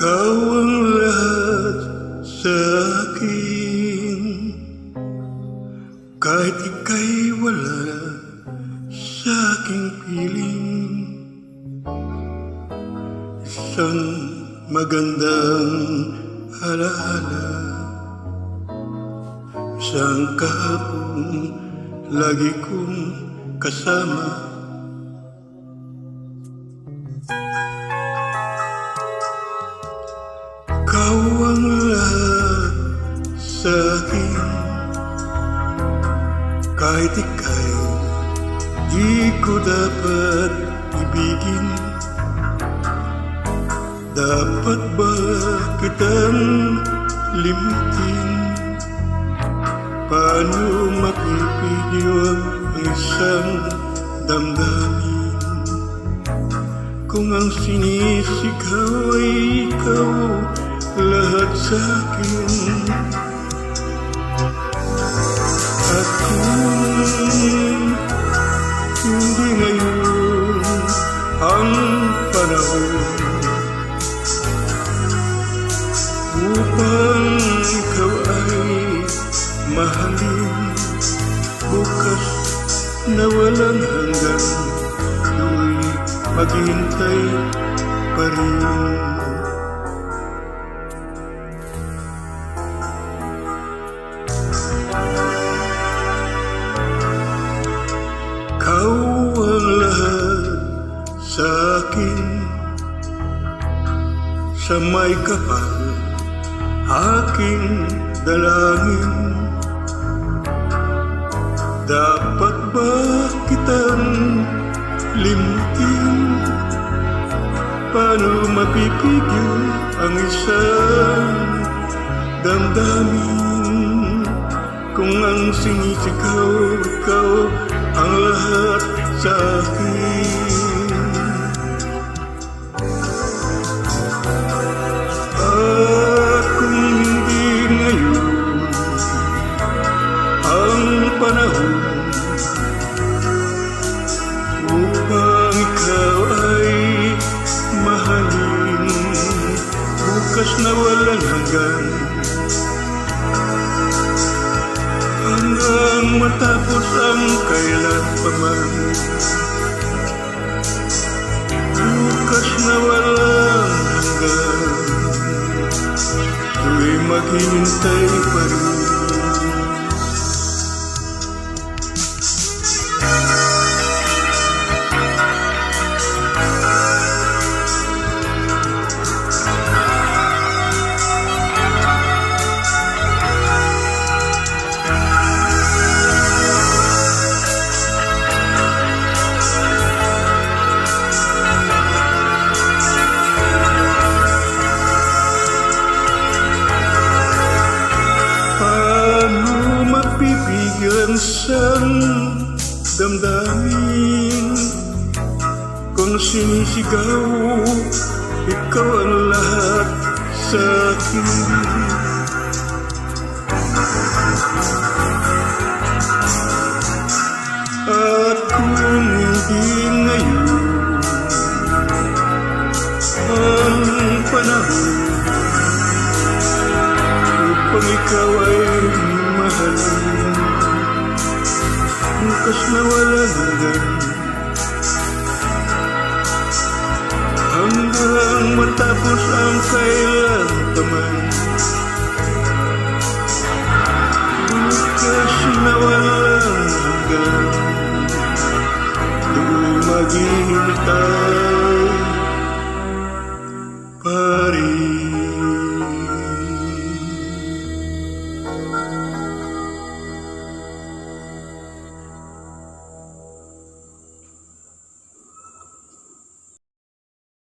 Ikaw ang lahat sa akin Kahit ika'y wala sa aking piling. Isang magandang alaala Isang kahapon lagi kong kasama Ikaw ang lahat sa akin Kahit ika'y di ko dapat ibigin Dapat ba kitang limutin? Paano mapipigil ang isang damdamin? Kung ang sinisigaw ay ikaw lahat sa akin. At kung hindi ngayon ang panahon. Upang ikaw ay mahalin Bukas na walang hanggan Do'y maghintay pa rin Kau ang lahat sa akin Sa may kapal aking dalangin Dapat ba kitang limutin? Paano mapipigil ang isang damdamin? Ang sinisigaw ikaw ang lahat sa akin At kung hindi ngayon ang panahon Upang ikaw ay mahalin Bukas na walang hanggan matapos ang kailan pa man Bukas na walang hanggan Tuloy maghintay pa rin mapipigil ang isang damdamin. Kung sinisigaw, ikaw ang lahat sa akin. At kung hindi ngayon ang panahon upang ikaw ay mahalin Bukas na wala hanggan Hanggang matapos ang kailan pa man Bukas na wala hanggan Do'y maghihintay